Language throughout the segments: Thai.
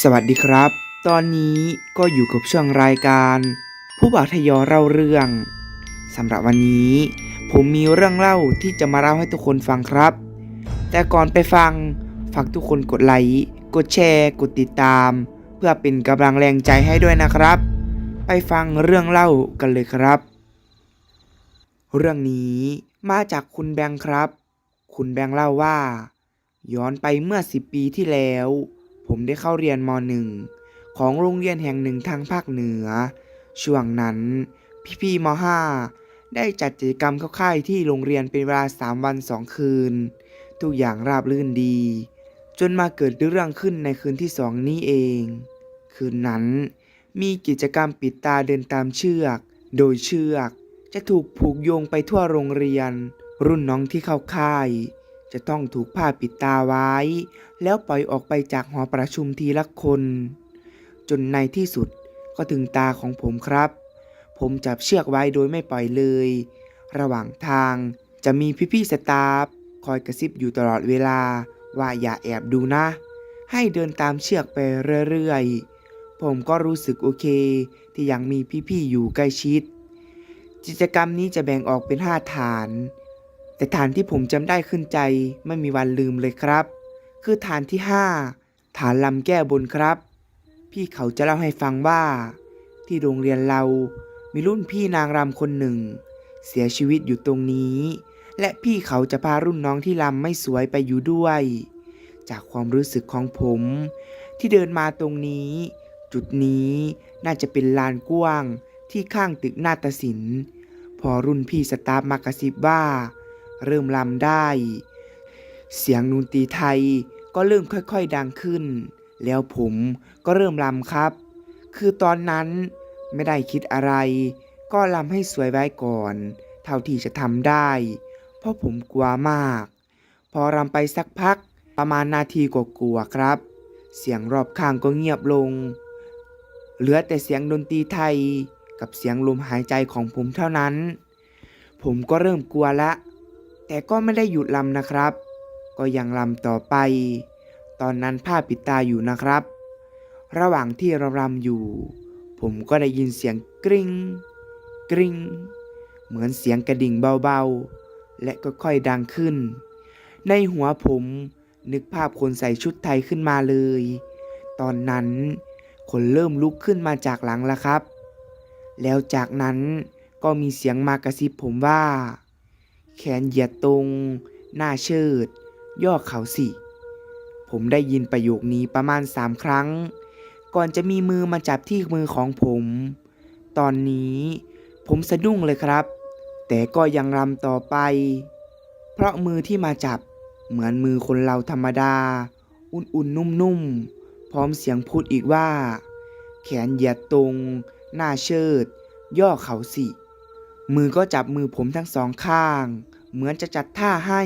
สวัสดีครับ ตอนนี้ก็อยู่กับช่วงรายการ ผู้บ่าวทยอเล่าเรื่องสำหรับวันนี้ ผมมีเรื่องเล่าที่จะมาเล่าให้ทุกคนฟังครับ แต่ก่อนไปฟังฝากทุกคนกดไลค์กดแชร์ กดติดตาม เพื่อเป็นกำลังแรงใจให้ด้วยนะครับ ไปฟังเรื่องเล่ากันเลยครับ เรื่องนี้มาจากคุณแบงค์ครับ คุณแบงค์เล่าว่า ย้อนไปเมื่อ 10 ปีที่แล้ว ผมได้เข้าเรียนม .1 ของโรงเรียนแห่งหนึ่งทางภาคเหนือ ช่วงนั้น พี่ๆม .5 ได้จัดกิจกรรมเข้าค่ายที่โรงเรียนเป็นเวลา 3 วัน 2 คืน ทุกอย่างราบรื่นดี จนมาเกิดเรื่องขึ้นในคืนที่สองนี้เอง คืนนั้น มีกิจกรรมปิดตาเดินตามเชือก โดยเชือกจะถูกผูกโยงไปทั่วโรงเรียน รุ่นน้องที่เข้าค่าย จะต้องถูกผ้าปิดตาไว้ แล้วปล่อยออกไปจากหอประชุมทีละคน จนในที่สุดก็ถึงตาของผมครับ ผมจับเชือกไว้โดยไม่ปล่อยเลย ระหว่างทางจะมีพี่ๆสตาฟคอยกระซิบอยู่ตลอดเวลาว่าอย่าแอบดูนะ ให้เดินตามเชือกไปเรื่อยๆ ผมก็รู้สึกโอเค ที่ยังมีพี่ๆอยู่ใกล้ชิด กิจกรรมนี้จะแบ่งออกเป็น 5 ฐาน แต่ฐานที่ผมจำได้ขึ้นใจไม่มีวันลืมเลยครับ คือฐานที่ 5 ฐานลำแก้บนครับ พี่เขาจะเล่าให้ฟังว่า ที่โรงเรียนเรามีรุ่นพี่นางรำคนหนึ่ง เสียชีวิตอยู่ตรงนี้ และพี่เขาจะพารุ่นน้องที่รำไม่สวยไปอยู่ด้วย จากความรู้สึกของผม ที่เดินมาตรงนี้ จุดนี้น่าจะเป็นลานกว้างที่ข้างตึกนาฏศิลป์ พอรุ่นพี่สตาฟมากระซิบว่า เริ่มลำได้ เสียงดนตรีไทยก็เริ่มค่อยๆดังขึ้น แล้วผมก็เริ่มลำครับ คือตอนนั้นไม่ได้คิดอะไร ก็ลำให้สวยไว้ก่อน เท่าที่จะทำได้ เพราะผมกลัวมาก พอรำไปสักพักประมาณนาทีกว่าๆครับ เสียงรอบข้างก็เงียบลง เหลือแต่เสียงดนตรีไทยกับเสียงลมหายใจของผมเท่านั้น ผมก็เริ่มกลัวละ แต่ก็ไม่ได้หยุดลำนะครับ ก็ยังลำต่อไป ตอนนั้นผ้าปิดตาอยู่นะครับ ระหว่างที่เรารำอยู่ ผมก็ได้ยินเสียงกริง้งกริง้งเหมือนเสียงกระดิ่งเบาๆ และก็ค่อยดังขึ้น ในหัวผมนึกภาพคนใส่ชุดไทยขึ้นมาเลย ตอนนั้นคนเริ่มลุกขึ้นมาจากหลังแล้วครับ แล้วจากนั้นก็มีเสียงมากระซิบผมว่า แขนเหยียดตรง หน้าเชิด ย่อเขาสิ ผมได้ยินประโยคนี้ประมาณสามครั้ง ก่อนจะมีมือมาจับที่มือของผม ตอนนี้ผมสะดุ้งเลยครับ แต่ก็ยังรำต่อไป เพราะมือที่มาจับเหมือนมือคนเราธรรมดา อุ่นๆนุ่มๆ พร้อมเสียงพูดอีกว่า แขนเหยียดตรง หน้าเชิด ย่อเขาสิ มือก็จับมือผมทั้งสองข้าง เหมือนจะจัดท่าให้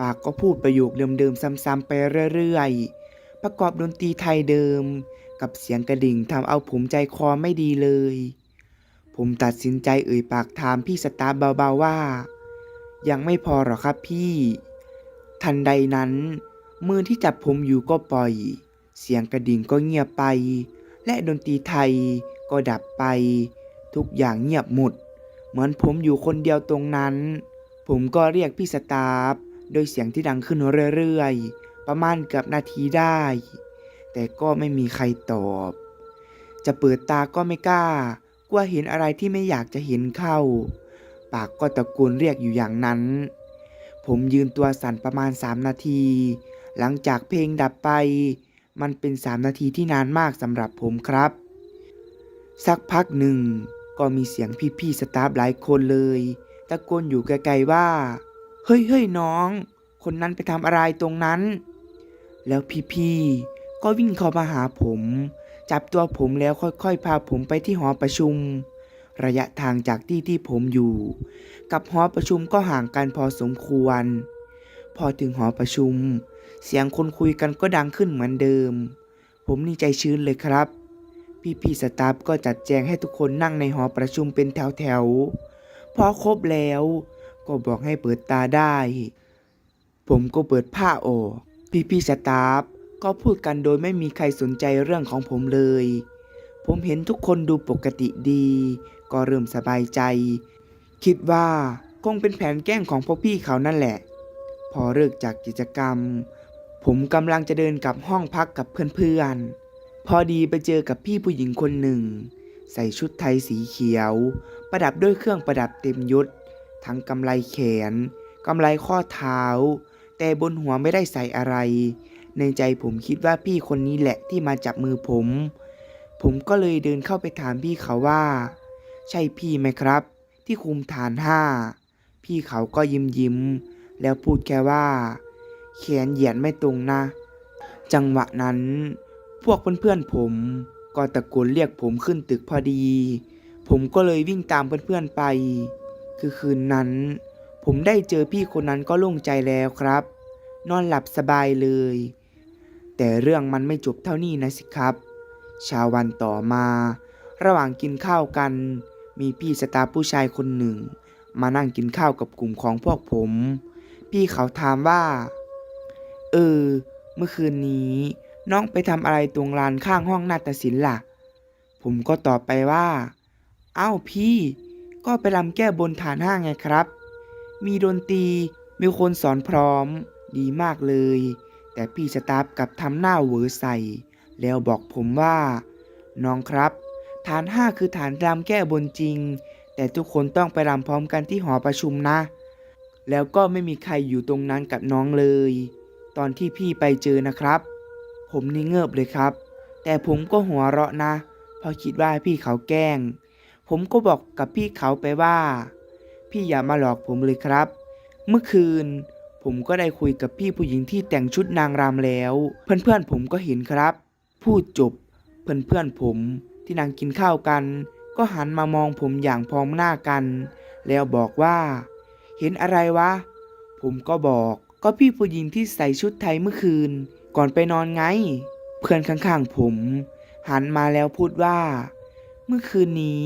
ปากก็พูดประโยคเดิมๆซ้ำๆไปเรื่อยๆ ประกอบดนตรีไทยเดิม กับเสียงกระดิ่งทำเอาผมใจคอไม่ดีเลย ผมตัดสินใจเอ่ยปากถามพี่สตาร์เบาๆว่า ยังไม่พอหรอครับพี่ ทันใดนั้น มือที่จับผมอยู่ก็ปล่อย เสียงกระดิ่งก็เงียบไป และดนตรีไทยก็ดับไป ทุกอย่างเงียบหมด เหมือนผมอยู่คนเดียวตรงนั้น ผมก็เรียกพี่สตาฟโดยเสียงที่ดังขึ้นเรื่อยๆ ประมาณเกือบนาทีได้ แต่ก็ไม่มีใครตอบ จะเปิดตาก็ไม่กล้ากลัวเห็นอะไรที่ไม่อยากจะเห็นเข้า ปากก็ตะโกนเรียกอยู่อย่างนั้น ผมยืนตัวสั่นประมาณ3นาที หลังจากเพลงดับไป มันเป็น3นาทีที่นานมากสำหรับผมครับ สักพักหนึ่งก็มีเสียงพี่ๆสตาฟหลายคนเลย ตะโกนอยู่ไกลๆว่า เฮ้ยเฮ้ยน้อง คนนั้นไปทำอะไรตรงนั้น แล้วพี่ๆก็วิ่งเข้ามาหาผม จับตัวผมแล้วค่อยๆ พาผมไปที่หอประชุม ระยะทางจากที่ที่ผมอยู่ กับหอประชุมก็ห่างกันพอสมควร พอถึงหอประชุม เสียงคนคุยกันก็ดังขึ้นเหมือนเดิม ผมนี่ใจชื้นเลยครับพี่ๆสตาฟก็จัดแจงให้ทุกคนนั่งในหอประชุมเป็นแถวๆ พอครบแล้ว ก็บอกให้เปิดตาได้ ผมก็เปิดผ้าออก พี่ๆสตาฟก็พูดกันโดยไม่มีใครสนใจเรื่องของผมเลย ผมเห็นทุกคนดูปกติดี ก็เริ่มสบายใจ คิดว่าคงเป็นแผนแกล้งของพวกพี่เขานั่นแหละ พอเลิกจากกิจกรรม ผมกำลังจะเดินกลับห้องพักกับเพื่อนๆพอดีไปเจอกับพี่ผู้หญิงคนหนึ่ง ใส่ชุดไทยสีเขียว ประดับด้วยเครื่องประดับเต็มยศ ทั้งกำไลแขนกำไลข้อเท้า แต่บนหัวไม่ได้ใส่อะไร ในใจผมคิดว่าพี่คนนี้แหละที่มาจับมือผม ผมก็เลยเดินเข้าไปถามพี่เขาว่า ใช่พี่ไหมครับ ที่คุมฐานห้าพี่เขาก็ยิ้มยิ้ม แล้วพูดแค่ว่า แขนเหยียดไม่ตรงนะ จังหวะนั้น พวกเพื่อนๆผม ก็ตะโกนเรียกผมขึ้นตึกพอดี ผมก็เลยวิ่งตามเพื่อนๆไป คือคืนนั้น ผมได้เจอพี่คนนั้นก็โล่งใจแล้วครับ นอนหลับสบายเลย แต่เรื่องมันไม่จบเท่านี้นะสิครับ ชาวันต่อมา ระหว่างกินข้าวกัน มีพี่สตาผู้ชายคนหนึ่ง มานั่งกินข้าวกับกลุ่มของพวกผม พี่เขาถามว่า เออ เมื่อคืนนี้ น้องไปทำอะไรตรงลานข้างห้องนาฏศิลป์ล่ะ ผมก็ตอบไปว่า เอ้าพี่ ก็ไปรำแก้บนฐานห้างไงครับ มีดนตรี มีคนสอนพร้อม ดีมากเลย แต่พี่สตาฟกับทำหน้าเวอใส่ แล้วบอกผมว่า น้องครับ ฐานห้าคือฐานรำแก้บนจริง แต่ทุกคนต้องไปรำพร้อมกันที่หอประชุมนะ แล้วก็ไม่มีใครอยู่ตรงนั้นกับน้องเลย ตอนที่พี่ไปเจอนะครับ ผมนี่เงิบเลยครับ แต่ผมก็หัวเราะนะ เพราะคิดว่าพี่เขาแกล้ง ผมก็บอกกับพี่เขาไปว่า พี่อย่ามาหลอกผมเลยครับ เมื่อคืน ผมก็ได้คุยกับพี่ผู้หญิงที่แต่งชุดนางรำแล้ว เพื่อนๆผมก็เห็นครับ พูดจบ เพื่อนๆผมที่นั่งกินข้าวกัน ก็หันมามองผมอย่างพร้อมหน้ากัน แล้วบอกว่า เห็นอะไรวะ ผมก็บอกก็พี่ผู้หญิงที่ใส่ชุดไทยเมื่อคืน ก่อนไปนอนไง เพื่อนข้างๆผม หันมาแล้วพูดว่า เมื่อคืนนี้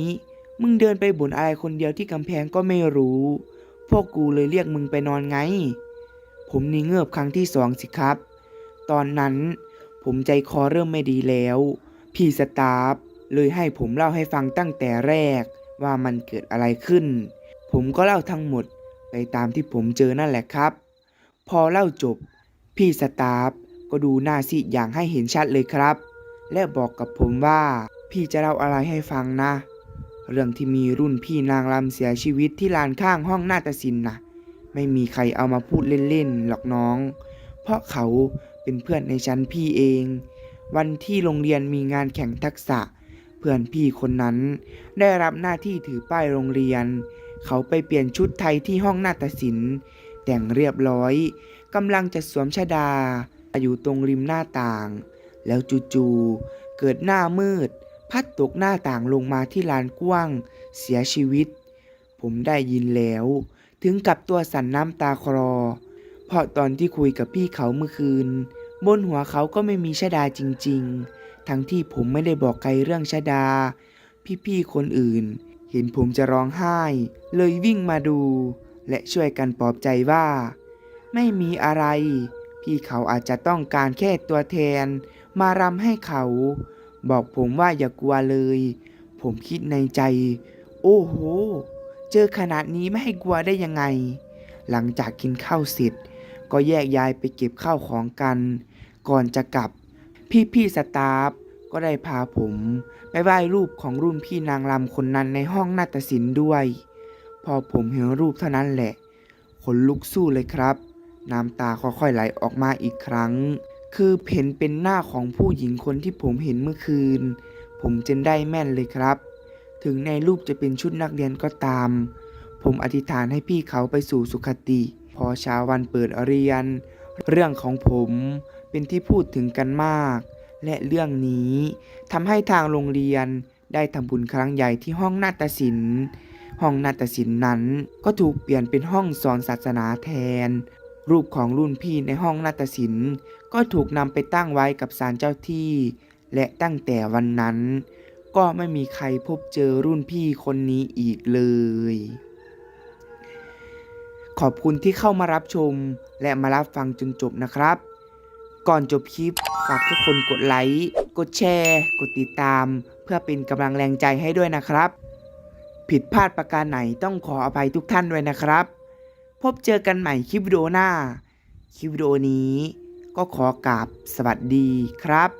มึงเดินไปบ่นอะไรคนเดียวที่กำแพงก็ไม่รู้ พวกกูเลยเรียกมึงไปนอนไง ผมนี่เงือบครั้งที่สองสิครับ ตอนนั้นผมใจคอเริ่มไม่ดีแล้ว พี่สตาฟเลยให้ผมเล่าให้ฟังตั้งแต่แรกว่ามันเกิดอะไรขึ้น ผมก็เล่าทั้งหมดไปตามที่ผมเจอนั่นแหละครับ พอเล่าจบ พี่สตาฟ ก็ดูหน้าซีดอย่างให้เห็นชัดเลยครับ และบอกกับผมว่า พี่จะเล่าอะไรให้ฟังนะ เรื่องที่มีรุ่นพี่นางรำเสียชีวิตที่ลานข้างห้องนาฏศิลป์นะไม่มีใครเอามาพูดเล่นๆหรอกน้อง เพราะเขาเป็นเพื่อนในชั้นพี่เอง วันที่โรงเรียนมีงานแข่งทักษะ เพื่อนพี่คนนั้น ได้รับหน้าที่ถือป้ายโรงเรียน เขาไปเปลี่ยนชุดไทยที่ห้องนาฏศิลป์ แต่งเรียบร้อยกำลังจะสวมชดา อยู่ตรงริมหน้าต่าง แล้วจู่ๆเกิดหน้ามืด พัดตกหน้าต่างลงมาที่ลานกว้าง เสียชีวิต ผมได้ยินแล้ว ถึงกับตัวสั่นน้ำตาคลอ เพราะตอนที่คุยกับพี่เขาเมื่อคืน บนหัวเขาก็ไม่มีชดาจริง ๆ ทั้งที่ผมไม่ได้บอกใครเรื่องชดา พี่ๆคนอื่น เห็นผมจะร้องไห้ เลยวิ่งมาดู และช่วยกันปลอบใจว่า ไม่มีอะไร พี่เขาอาจจะต้องการแค่ตัวแทน มารำให้เขา บอกผมว่าอย่ากลัวเลย ผมคิดในใจ โอ้โห เจอขนาดนี้ไม่ให้กลัวได้ยังไง หลังจากกินข้าวเสร็จ ก็แยกย้ายไปเก็บข้าวของกัน ก่อนจะกลับ พี่ๆสตาฟก็ได้พาผมไปไหว้รูปของรุ่นพี่นางรำคนนั้นในห้องนาฏศิลป์ด้วย พอผมเห็นรูปเท่านั้นแหละขนลุกสู้เลยครับ น้ำตาค่อยๆไหลออกมาอีกครั้ง คือเห็นเป็นหน้าของผู้หญิงคนที่ผมเห็นเมื่อคืน ผมจนได้แม่นเลยครับ ถึงในรูปจะเป็นชุดนักเรียนก็ตาม ผมอธิษฐานให้พี่เขาไปสู่สุคติ พอเช้าวันเปิดเรียน เรื่องของผมเป็นที่พูดถึงกันมาก และเรื่องนี้ทำให้ทางโรงเรียนได้ทำบุญครั้งใหญ่ที่ห้องนาฏศิลป์ห้องนาฏศิลป์นั้นก็ถูกเปลี่ยนเป็นห้องสอนศาสนาแทน รูปของรุ่นพี่ในห้องนาฏศิลป์ ก็ถูกนำไปตั้งไว้กับศาลเจ้าที่ และตั้งแต่วันนั้น ก็ไม่มีใครพบเจอรุ่นพี่คนนี้อีกเลย ขอบคุณที่เข้ามารับชมและมารับฟังจนจบนะครับ ก่อนจบคลิปฝากทุกคนกดไลค์ กดแชร์ กดติดตาม เพื่อเป็นกำลังแรงใจให้ด้วยนะครับ ผิดพลาดประการไหนต้องขออภัยทุกท่านด้วยนะครับ พบเจอกันใหม่คลิปวิดีโอหน้า คลิปวิดีโอนี้ก็ขอกราบสวัสดีครับ